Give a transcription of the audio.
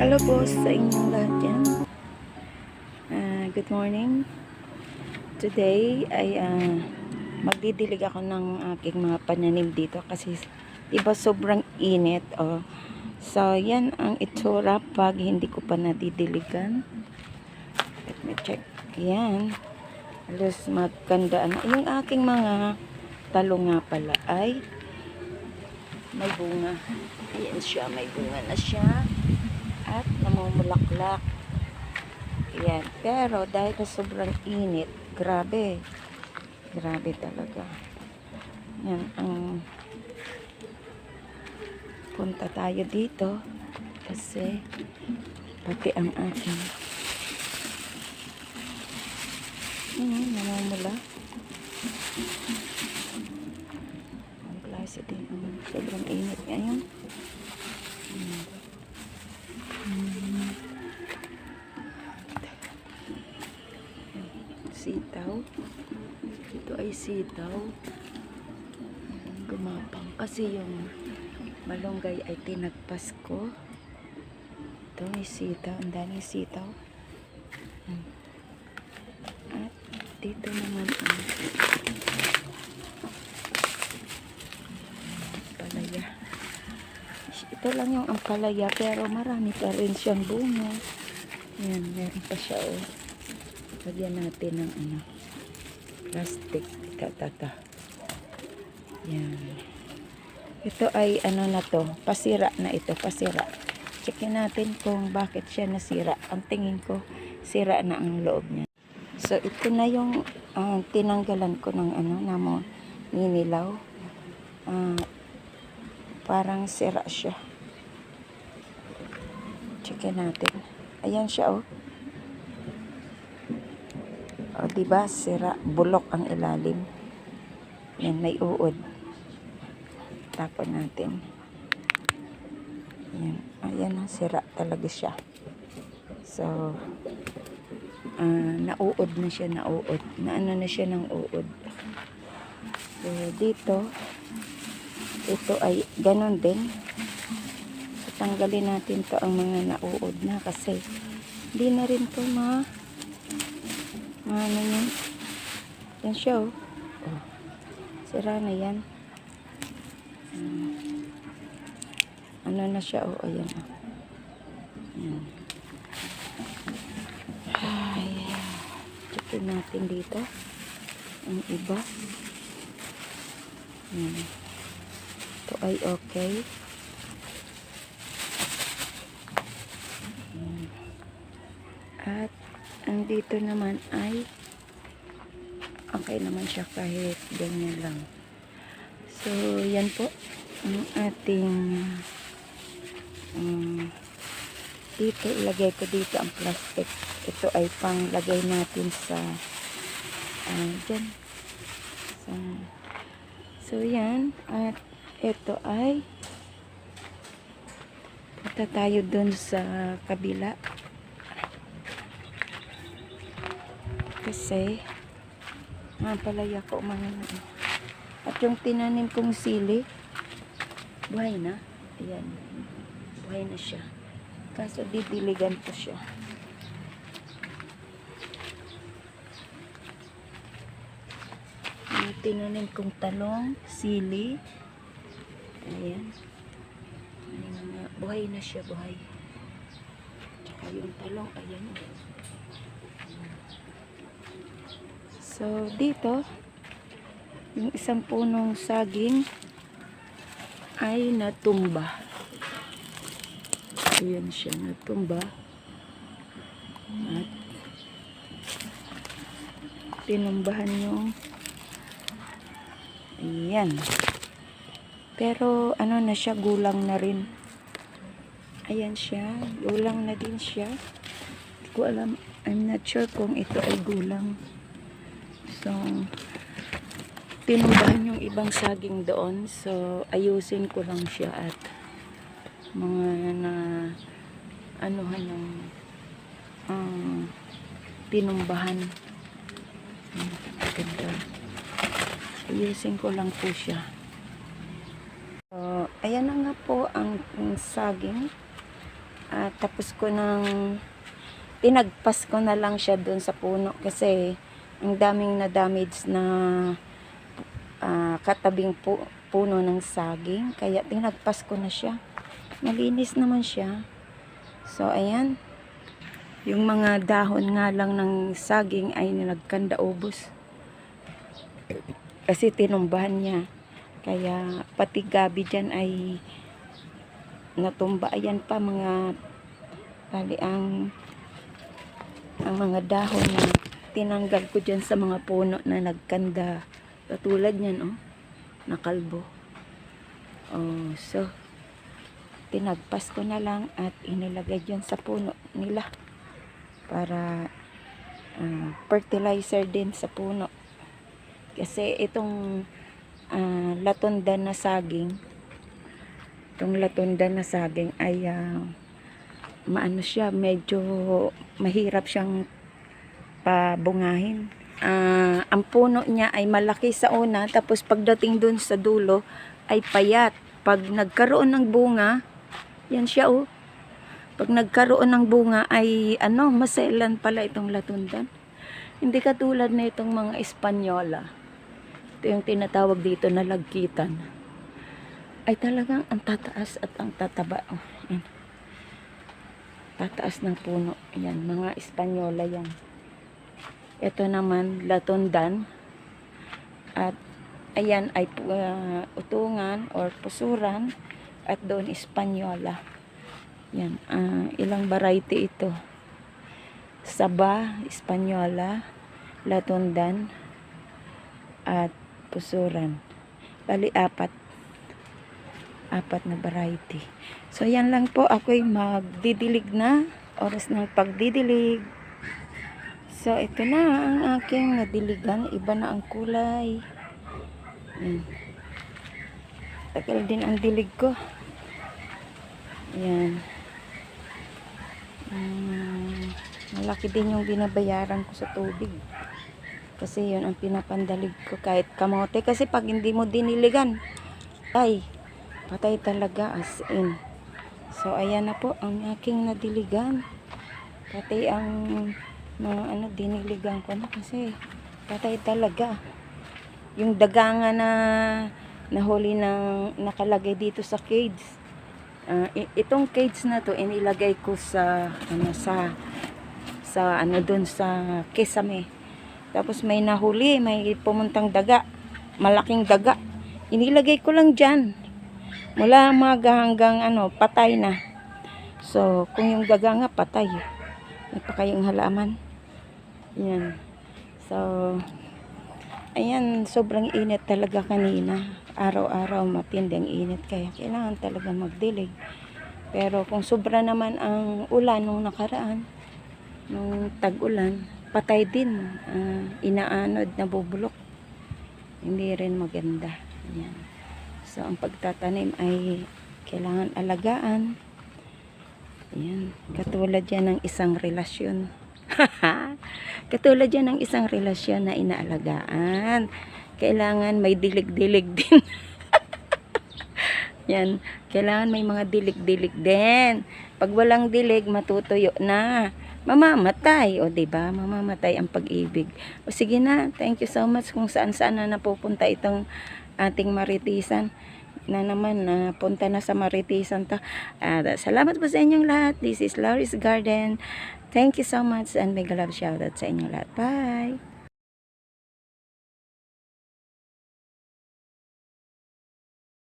Hello po sa inyong lahat yan. Ah, good morning. Today ay ah, magdidilig ako ng aking mga pananim dito kasi iba sobrang init. Oh. So yan ang itsura pag hindi ko pa nadidiligan. Let me check. Yan. Alos magkanda na. Yung aking mga talong nga pala ay may bunga. Ayan siya, may bunga na siya at namumulaklak. Yan. Pero dahil na sobrang init, grabe. Grabe talaga. Yan ang punta tayo dito kasi pati ang aking hmm, namumula. Ang klase din ang ngayon. Hmm. sitaw. Ito ay sitaw. Gumapang kasi yung malunggay ay tinagpas ko. Ito ay sitaw. Ang daming sitaw. At dito naman ang Ito lang yung ampalaya pero marami pa rin siyang bunga. Yan, meron pa siya oh. Lagyan natin ng ano, plastic katata. Yan. Ito ay ano na to, pasira na ito, pasira. Checkin natin kung bakit siya nasira. Ang tingin ko, sira na ang loob niya. So, ito na yung ah, tinanggalan ko ng ano, namo, ninilaw. Ah, parang sira siya. Checkin natin. Ayan siya, oh. O, di ba sira, bulok ang ilalim. Yan, may uod. Tapon natin. Yan. Ayan, na, sira talaga siya. So, ah, nauod na siya, nauod. Naano na siya ng uod. So, dito, ito ay ganon din. Tanggalin natin to ang mga nauod na kasi hindi na rin to ma ano yan? Yan siya oh. Sira na yan. Hmm. Ano na siya oh. Ayan oh. Ayan. Ay, natin dito. Ang iba. Ayan. Ito ay okay. Ayan. At dito naman ay okay naman siya kahit ganyan lang. So, yan po ang ating um, dito, ilagay ko dito ang plastic. Ito ay panglagay natin sa uh, dyan. Sa, so, yan. At ito ay punta tayo dun sa kabila. Kasi, ah, palaya ko mga At yung tinanim kong sili, buhay na. Ayan. Buhay na siya. Kaso didiligan ko siya. Yung tinanim kong talong, sili. Ayan. Ayan. Buhay na siya, buhay. Tsaka yung talong, ayan. So, dito, yung isang punong saging ay natumba. Ayan siya, natumba. At tinumbahan yung ayan. Pero, ano na siya, gulang na rin. Ayan siya, gulang na din siya. Hindi ko alam, I'm not sure kung ito ay gulang. So, tinumbahan yung ibang saging doon. So, ayusin ko lang siya at mga na anuhan yung um, tinumbahan. Ganda. Ayusin ko lang po siya. So, ayan na nga po ang, ang saging. At tapos ko nang tinagpas ko na lang siya doon sa puno kasi ang daming na damage na ah, katabing pu- puno ng saging. Kaya tinagpas ko na siya. Malinis naman siya. So, ayan. Yung mga dahon nga lang ng saging ay nagkanda ubos. Kasi tinumbahan niya. Kaya pati gabi dyan ay natumba. Ayan pa mga bali ang ang mga dahon na tinanggal ko dyan sa mga puno na nagkanda. Katulad niyan, oh. Nakalbo. Oh, so, tinagpas ko na lang at inilagay dyan sa puno nila para ah, fertilizer din sa puno. Kasi itong ah, latundan na saging, itong latundan na saging ay ah, maano siya, medyo mahirap siyang pabungahin. Ah, ang puno niya ay malaki sa una, tapos pagdating dun sa dulo ay payat. Pag nagkaroon ng bunga, yan siya oh. Pag nagkaroon ng bunga ay ano, maselan pala itong latundan. Hindi katulad na itong mga Espanyola. Ito yung tinatawag dito na lagkitan. Ay talagang ang tataas at ang tataba. Oh, yan. Tataas ng puno. Yan, mga Espanyola yan. Ito naman, latundan. At ayan ay uh, utungan or pusuran. At doon Espanyola. Yan, ah, ilang variety ito. Saba, Espanyola, Latundan, at Pusuran. Bali, apat. Apat na variety. So, yan lang po. Ako'y magdidilig na. Oras ng pagdidilig. So, ito na ang aking nadiligan. Iba na ang kulay. Yan. Tagal din ang dilig ko. Yan. Mm, malaki din yung binabayaran ko sa tubig. Kasi yun ang pinapandalig ko kahit kamote. Kasi pag hindi mo diniligan, ay, patay talaga as in. So, ayan na po ang aking nadiligan. Pati ang mga ano, diniligan ko na kasi patay talaga. Yung daga nga na nahuli ng nakalagay dito sa cage. I- itong cage na to inilagay ko sa ano sa sa ano doon sa kesame. Tapos may nahuli, may pumuntang daga. Malaking daga. Inilagay ko lang diyan. Mula maga hanggang ano, patay na. So, kung yung daga nga patay. May pa kayong halaman. Yan. So, ayan, sobrang init talaga kanina. Araw-araw matinding init kaya kailangan talaga magdilig. Pero kung sobra naman ang ulan nung nakaraan, nung tag-ulan, patay din. Ah, inaanod, nabubulok. Hindi rin maganda. Yan. So, ang pagtatanim ay kailangan alagaan. Yan. Katulad yan ng isang relasyon. Katulad yan ng isang relasyon na inaalagaan. Kailangan may dilig-dilig din. yan. Kailangan may mga dilig-dilig din. Pag walang dilig, matutuyo na. Mamamatay. O, ba Mamamatay ang pag-ibig. O, sige na. Thank you so much kung saan-saan na napupunta itong ating maritisan na naman na punta na sa maritisan ta. At salamat po sa inyong lahat. This is Laurie's Garden. Thank you so much and mega love shoutout sa inyong lahat. Bye!